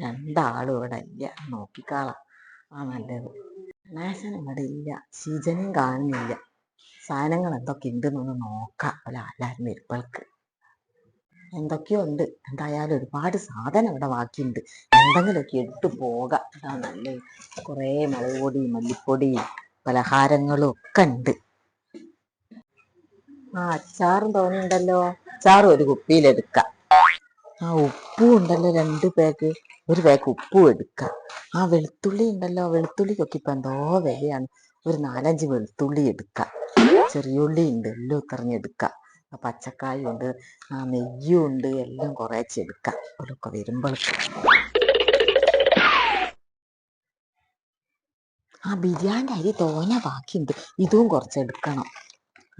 രണ്ടാളും ഇവിടെ ഇല്ല. നോക്കിക്കാളാം. ആ നല്ലത്. നാശൻ ഇവിടെ ഇല്ല ഷിജനും കാണുന്നില്ല. സാധനങ്ങൾ എന്തൊക്കെ ഉണ്ടെന്നൊന്ന് നോക്കാം. അല്ല എല്ലാവരും വരുമ്പോൾക്ക് എന്തൊക്കെയോ ഉണ്ട് എന്തായാലും ഒരുപാട് സാധനം ഇവിടെ ബാക്കിയുണ്ട്. എന്തെങ്കിലുമൊക്കെ എടുത്തു പോകാം. അതാ നല്ല കുറേ മുളക് പൊടി മല്ലിപ്പൊടി പലഹാരങ്ങളും ഒക്കെ ഉണ്ട്. ആ അച്ചാറും തോന്നുന്നുണ്ടല്ലോ. അച്ചാറും ഒരു കുപ്പിയിലെടുക്കാം. ആ ഉപ്പും ഉണ്ടല്ലോ രണ്ട് പാക്ക് ഒരു പാക്ക് ഉപ്പും എടുക്കാം. ആ വെളുത്തുള്ളി ഉണ്ടല്ലോ വെളുത്തുള്ളിക്കൊക്കെ ഇപ്പം എന്തോ വിലയാണ്. ഒരു നാലഞ്ച് വെളുത്തുള്ളി എടുക്കാം. ചെറിയുള്ളി ഉണ്ട് എല്ലാം ആ പച്ചക്കായ ഉണ്ട് ആ നെയ്യും ഉണ്ട് എല്ലാം കുറേ എടുക്കാം. അവരൊക്കെ വരുമ്പോൾ ആ ബിരിയാണി അരി തോന ബാക്കിയുണ്ട്. ഇതും കുറച്ചെടുക്കണം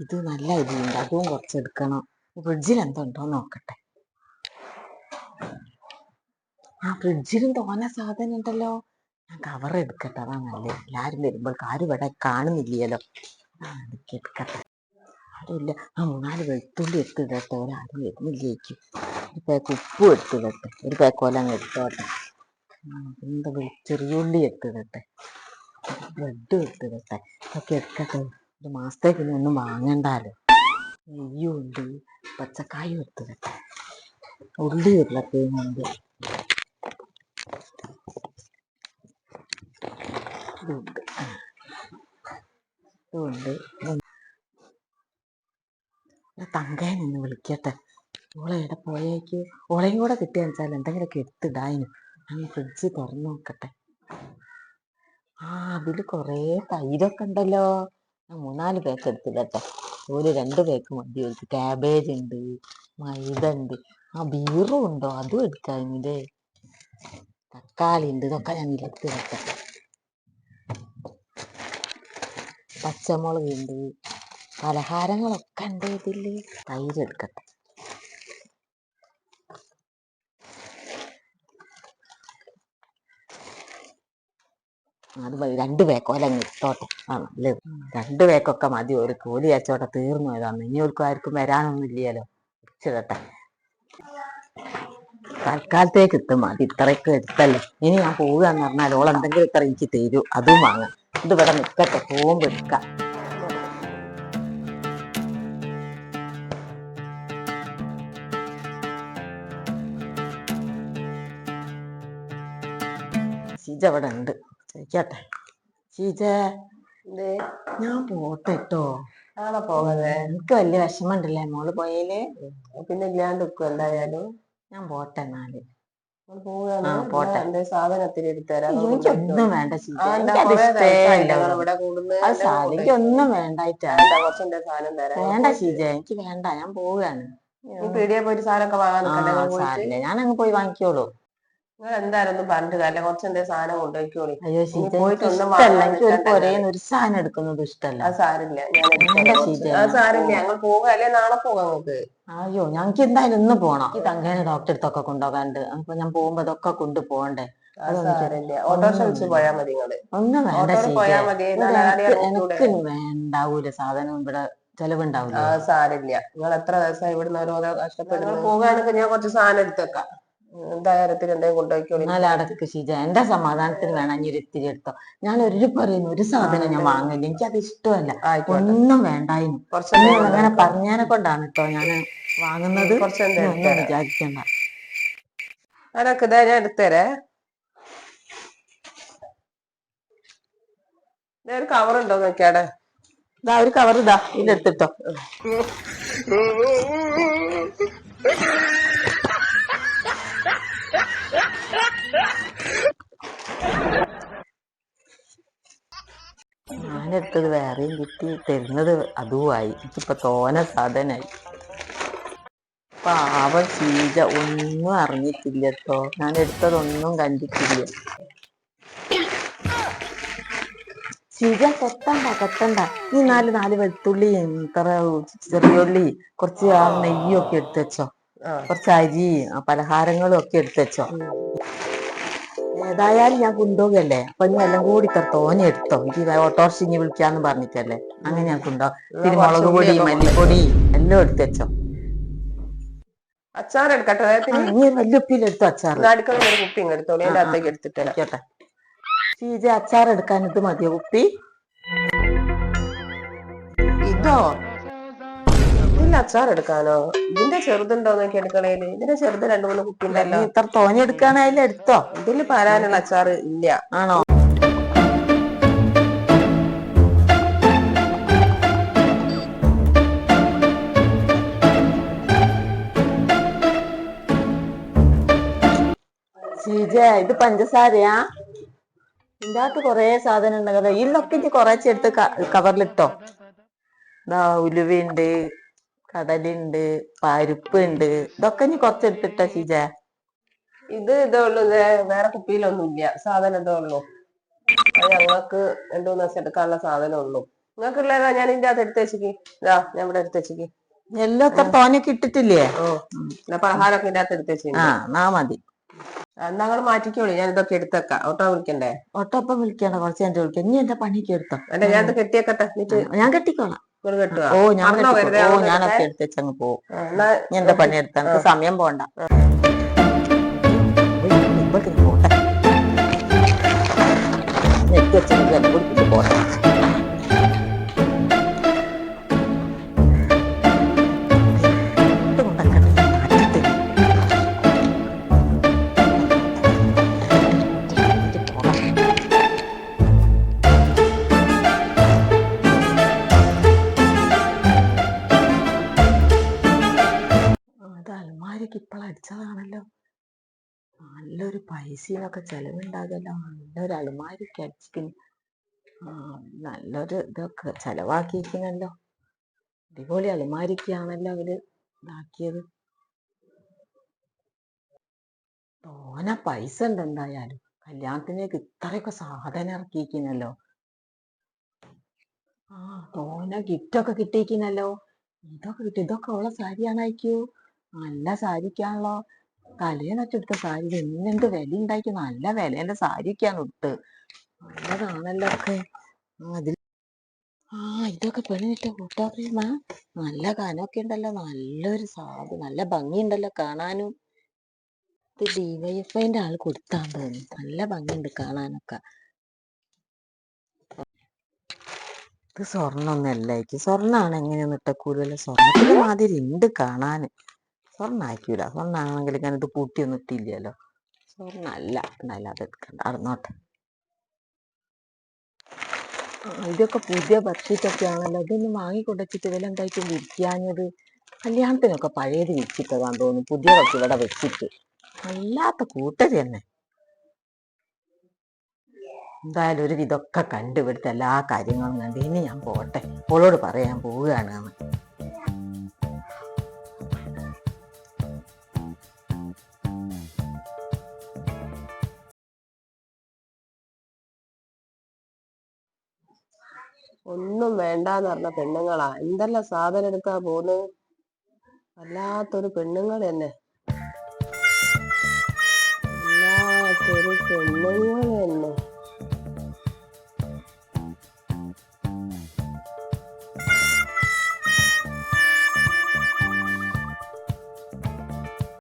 ഇത് നല്ല അരിയുണ്ട് അതും കുറച്ചെടുക്കണം ഫ്രിഡ്ജിൽ എന്തുണ്ടോ നോക്കട്ടെ. ആ ഫ്രിഡ്ജിലും തോന്ന സാധനം ഉണ്ടല്ലോ. ഞാൻ കവർ എടുക്കട്ടെ അതാ നല്ലത് എല്ലാരും വരുമ്പോൾ ആരും ഇവിടെ കാണുന്നില്ലല്ലോ. ആ അതൊക്കെ എടുക്കട്ടെ ആരുമില്ല. ആ മൂന്നാൽ വെളുത്തുള്ളി എടുത്തിടട്ടെ ഒരാരും വരുന്നില്ലേക്കും. ഒരു പാക്ക് ഉപ്പ് എടുത്തിടട്ടെ ഒരു പാക്ക് പോലെ അങ്ങ് എടുത്തോട്ടെ എന്താ ചെറിയുള്ളി എടുത്തിടട്ടെ ബ്രെഡ് എടുത്തിടട്ടെ ഇതൊക്കെ എടുക്കട്ടെ. ഒരു മാസത്തേക്ക് ഇനി ഒന്നും വാങ്ങണ്ടാലോ. നെയ്യും ഉണ്ട് പച്ചക്കായും എടുത്തിടട്ടെ ഉള്ളി ഉരുളക്കിഴങ്ങുണ്ട് ഇതുണ്ട് ഇതുണ്ട് തങ്കയെ നിന്ന് വിളിക്കട്ടെ. ഓളെ എവിടെ പോയേക്ക്? ഓളെയും കൂടെ കിട്ടിയാന്ന് വെച്ചാൽ എന്തെങ്കിലുമൊക്കെ എടുത്തിടാനും അങ്ങ് ഫ്രിഡ്ജ് തുറന്നു നോക്കട്ടെ. ആ അതിൽ കുറേ തൈരൊക്കെ ഉണ്ടല്ലോ. മൂന്നാൽ പേക്ക് എടുത്തിടട്ടെ ഒരു രണ്ട് പേക്ക് മതി. ഒരു ക്യാബേജ് ഉണ്ട് മൈദ ഉണ്ട്. ആ ബീറും ഉണ്ടോ? അതും എടുക്കാനില്ലേ തക്കാളി ഉണ്ട്. ഇതൊക്കെ ഞാൻ എടുത്തിടട്ടെ പച്ചമുളക് ഉണ്ട് പലഹാരങ്ങളൊക്കെ ഉണ്ട് ഇതിൽ. തൈര് എടുക്കട്ടെ. അത് മതി രണ്ട് പേക്കോല അങ്ങ് ഇട്ടോട്ടെ. ആ നല്ലത് രണ്ട് പേക്കൊക്കെ മതി. ഒരു കോലി അച്ചോട്ടെ തീർന്നു ഏതാന്ന്. ഇനി ഒരു ആർക്കും വരാനൊന്നും ഇല്ലല്ലോ. ഇച്ചിടട്ടെ തൽക്കാലത്തേക്ക് ഇട്ട് മതി. ഇത്രയൊക്കെ എടുത്തല്ലോ. ഇനി ഞാൻ പോവുകയെന്ന് പറഞ്ഞാൽ ഓൾ എന്തെങ്കിലും ഇത്ര എനിക്ക് തരൂ. അതും വാങ്ങാം. ഇത് ഇവിടെ നിൽക്കട്ടെ പോകുമ്പോൾ എടുക്കാം. ചീജ അവിടെ ഉണ്ട്. ചോദിക്കട്ടെ. ചീജ ഞാൻ പോട്ടെ കേട്ടോ ആണോ പോകാതെ? എനിക്ക് വലിയ വിഷമമുണ്ടല്ലേ മോൾ പോയേൽ? പിന്നെ ഇല്ലാണ്ട് നിൽക്കും എന്തായാലും? ഞാൻ പോട്ടെ എന്നാൽ. പോട്ടെ. സാധനത്തിന് എനിക്കൊന്നും വേണ്ട. എനിക്കൊന്നും വേണ്ട, ശീജ എനിക്ക് വേണ്ട ഞാൻ പോവുകയാണ്. പീടിയെ പോയിട്ട് സാധനമൊക്കെ വാങ്ങാൻ ഞാൻ അങ്ങ് പോയി വാങ്ങിക്കോളൂ. നിങ്ങൾ എന്തായാലും ഒന്നും പറഞ്ഞിട്ട് കാര്യമില്ല കുറച്ച് എന്റെ സാധനം കൊണ്ടുപോയിക്കോളി. അയ്യോ എനിക്ക് എനിക്ക് ഒരു പൊരേന്ന് ഒരു സാധനം എടുക്കുന്നത് ഇഷ്ടമല്ല അത് സാരില്ല ഞാൻ സാരില്ല ഞങ്ങൾ അല്ലെ നാളെ പോകാം നമുക്ക് അയ്യോ ഞങ്ങൾക്ക് എന്തായാലും ഇന്ന് പോണം. ഈ തങ്കേനെ ഡോക്ടർ അടുത്തൊക്കെ കൊണ്ടുപോകാണ്ട്. അപ്പൊ ഞാൻ പോകുമ്പോ അതൊക്കെ കൊണ്ടുപോകണ്ടേ ഓട്ടോറിക്ഷ വിളിച്ച് പോയാൽ മതി നിങ്ങൾ. ഒന്നും വേണ്ട പോയാൽ മതി. എനിക്ക് വേണ്ടാവൂല. സാധനം ഇവിടെ ചെലവുണ്ടാവില്ല സാരില്ല. നിങ്ങൾ എത്ര ദിവസമായി ഇവിടുന്ന് ഓരോ കഷ്ടപ്പെടുന്നു പോകുകയാണെങ്കിൽ ഞാൻ കുറച്ച് സാധനം എടുത്തേക്കാം എന്തായാലത്തിന് എന്തെങ്കിലും കൊണ്ടുപോയിക്കോളി. എന്നാലും അടക്ക് ഷീജ എന്റെ സമാധാനത്തിന് വേണം? ഇനി ഒരു ഇത്തിരി എടുത്തോ. ഞാൻ ഒരു പറയുന്നു ഒരു സാധനം ഞാൻ വാങ്ങില്ല എനിക്ക് അത് ഇഷ്ടമല്ല. ഒന്നും വേണ്ടായിരുന്നു. കുറച്ച് അങ്ങനെ. പറഞ്ഞതിനെ കൊണ്ടാണ് കേട്ടോ ഞാൻ വാങ്ങുന്നത്. കുറച്ച് ഇനി എന്തെങ്കിലും ഒന്നും എടുത്തരാം. വിചാരിക്കണ്ട. അതൊക്കെ ഇതാ ഞാൻ എടുത്തരേ. ഒരു കവർ ഉണ്ടോ നോക്കിയാടെ? ഇതാ ഒരു കവർ ഇതാ. ഇതെടുത്തിട്ടോ. വേറെയും കിട്ടി. തരുന്നത് അതുമായി. എനിക്കിപ്പോൾ തോന സാധനമായി പാവ ചീജ ഒന്നും അറിഞ്ഞിട്ടില്ല കേട്ടോ ഞാൻ എടുത്തതൊന്നും കണ്ടിട്ടില്ല. ചീജ കെട്ടണ്ട കെട്ടണ്ട ഈ നാല് നാല് വെളുത്തുള്ളി ഇത്ര ചെറിയുള്ളി കുറച്ച് ആ നെയ്യൊക്കെ എടുത്തു വെച്ചോ. കുറച്ച് അരി പലഹാരങ്ങളും ഒക്കെ എടുത്തു വെച്ചോ. ഏതായാലും ഞാൻ കൊണ്ടുപോകല്ലേ? അപ്പൊ ഇനി എല്ലാം കൂടി തോനെ എടുത്തോ? എനിക്ക് ഓട്ടോറിക്ഷ ഇനി വിളിക്കാന്ന് പറഞ്ഞിട്ടല്ലേ? അങ്ങനെ ഞാൻ കുണ്ടോ തിരുമുളക് മുളക് പൊടി മല്ലിപ്പൊടി എല്ലാം എടുത്തു വെച്ചോ. അച്ചാർ എടുക്കട്ടെ അടുക്കള ഒരു കുപ്പി എടുത്തോളി എന്റെ അകത്തേക്ക് എടുത്തിട്ടില്ല ചീജ അച്ചാർ എടുക്കാൻ ഇത് മതിയോ കുപ്പി? ഇതോ? ഇതില്ല അച്ചാർ എടുക്കാനോ ഇതിന്റെ ചെറുതുണ്ടോ നോക്കി എടുക്കണേൽ ഇതിന്റെ ചെറുത് രണ്ടു മൂന്ന് കുപ്പി ഉണ്ടല്ലോ ഇത്ര തോനെ എടുക്കാനായാലും എടുത്തോ? ഇതിൽ പാരാനുള്ള അച്ചാർ ഇല്ല. ആണോ? ഇത് പഞ്ചസാരയാ? ഇതിന്റെ അകത്ത് കൊറേ സാധനം ഉണ്ടല്ലോ ഇതിലൊക്കെ ഇനി കൊറേ എടുത്ത് കവറിലിട്ടോ ഇതാ ഉലുവയുണ്ട് കടലുണ്ട് പരിപ്പ് ഉണ്ട് ഇതൊക്കെ ഇനി കൊറച്ചെടുത്തിട്ട ഷീജ. ഇത് ഇതേ ഉള്ളൂ വേറെ കുപ്പിയിലൊന്നും ഇല്ല സാധനം ഇതേ ഉള്ളൂ. അത് ഞങ്ങൾക്ക് രണ്ടു മൂന്ന് ദിവസം എടുക്കാനുള്ള സാധനം ഉള്ളൂ. നിങ്ങൾക്കുള്ളതാ ഞാൻ ഇതിന്റെ അകത്ത് എടുത്ത് വെച്ചിക്ക്. ഇതാ ഞാൻ ഇവിടെ എടുത്ത് വെച്ചിക്ക്. എല്ലാം ഇത്ര തോനൊക്കെ ഇട്ടിട്ടില്ലേ? ഓ പലഹാരമൊക്കെ ഇതിന്റെ അകത്ത് എടുത്ത് വെച്ചിട്ടുണ്ട് ആ മതി. എന്നാ നിങ്ങൾ മാറ്റിക്കോളൂ ഞാൻ ഇതൊക്കെ എടുത്തേക്കാം. ഓട്ടോ വിളിക്കണ്ടേ? ഓട്ടോ ഒട്ടൊപ്പം വിളിക്കണ്ട കുറച്ച് കഴിഞ്ഞിട്ട് വിളിക്കാം. ഇനി എന്റെ പണിക്ക് എടുത്തോ. അല്ല ഞാൻ കെട്ടിയേക്കട്ടെ ഞാൻ കെട്ടിക്കോളാം. ഓ ഞാൻ ഓ ഞാൻ ഞാനൊക്കെ എടുത്തേ? എടുത്തങ്ങ് പോവും. ഞാൻ എന്റെ പണി എടുത്ത? എനിക്ക് സമയം പോണ്ട. പോട്ടെ. നെറ്റ് വെച്ചാൽ പോട്ടെ. നല്ലൊരു പൈസയൊക്കെ ചിലവുണ്ടാകുമല്ലോ നല്ലൊരു അലമാരി അടിച്ചിരിക്കുന്നു നല്ലൊരു ഇതൊക്കെ ചിലവാക്കിയിരിക്കുന്നല്ലോ. അടിപൊളി അലമാരിക്കാണല്ലോ അവർ ഇതാക്കിയത്. തോന പൈസ ഉണ്ട് എന്തായാലും. കല്യാണത്തിനേക്ക് ഇത്രയൊക്കെ സാധനം ഇറക്കിയിരിക്കുന്നല്ലോ. ആ തോന ഗിഫ്റ്റൊക്കെ കിട്ടിയിരിക്കുന്നല്ലോ. ഇതൊക്കെ കിട്ടി. ഇതൊക്കെ ഉള്ള അയക്കൂ? നല്ല സാരിക്കാണല്ലോ. തലേന്നൊക്കെടുത്ത സാരി എന്ത് വില ഉണ്ടാക്കി നല്ല വിലേന്റെ സാരിയൊക്കെയാണ് ഇട്ട് നല്ലതാണല്ലോ ഒക്കെ. അതിൽ ആ ഇതൊക്കെ പെണ്ണിട്ട് കൂട്ടാറിയമ്മ നല്ല കനമൊക്കെ ഉണ്ടല്ലോ. നല്ലൊരു സാധു നല്ല ഭംഗിയുണ്ടല്ലോ കാണാനും. ഇത് ഡിവൈഎഫ്ഐന്റെ ആൾ കൊടുത്താൻ തോന്നുന്നു. നല്ല ഭംഗിയുണ്ട് കാണാനൊക്കെ. ഇത് സ്വർണൊന്നല്ല എനിക്ക് സ്വർണാണ് എങ്ങനെയൊന്നും ഇട്ടക്കൂലല്ലോ സ്വർണത്തിന്റെ മാതിരി ഉണ്ട് കാണാന് സ്വർണ ആക്കൂല സ്വർണാണെങ്കിൽ ഇങ്ങനെ ഇത് പൂട്ടിയൊന്നും ഇട്ടില്ലല്ലോ സ്വർണല്ല. എന്നാലും അത് എടുക്കണ്ട. അടന്നോട്ടെ ഇതൊക്കെ പുതിയ ബഡ്ഷീറ്റൊക്കെ ആണല്ലോ. ഇതൊന്നും വാങ്ങിക്കൊണ്ടുവച്ചിട്ട് വില എന്തായിട്ടും വിരിക്കാഞ്ഞത് കല്യാണത്തിനൊക്കെ പഴയത് വിൽച്ചിട്ടതാന്ന് തോന്നുന്നു. പുതിയതൊക്കെ ഇവിടെ വെച്ചിട്ട്. വല്ലാത്ത കൂട്ടര് തന്നെ. എന്തായാലും ഒരു ഇതൊക്കെ കണ്ടുപിടുത്ത എല്ലാ കാര്യങ്ങളും കണ്ട്. ഇനി ഞാൻ പോട്ടെ. ഓളോട് പറയാൻ പോവുകയാണ്. ഒന്നും വേണ്ടാന്ന് പറഞ്ഞ പെണ്ണുങ്ങളാ. എന്തെല്ലാം സാധനം എടുക്കാ പോന്ന്? വല്ലാത്തൊരു പെണ്ണുങ്ങൾ തന്നെ. വല്ലാത്തൊരു പെണ്ണുങ്ങൾ തന്നെ.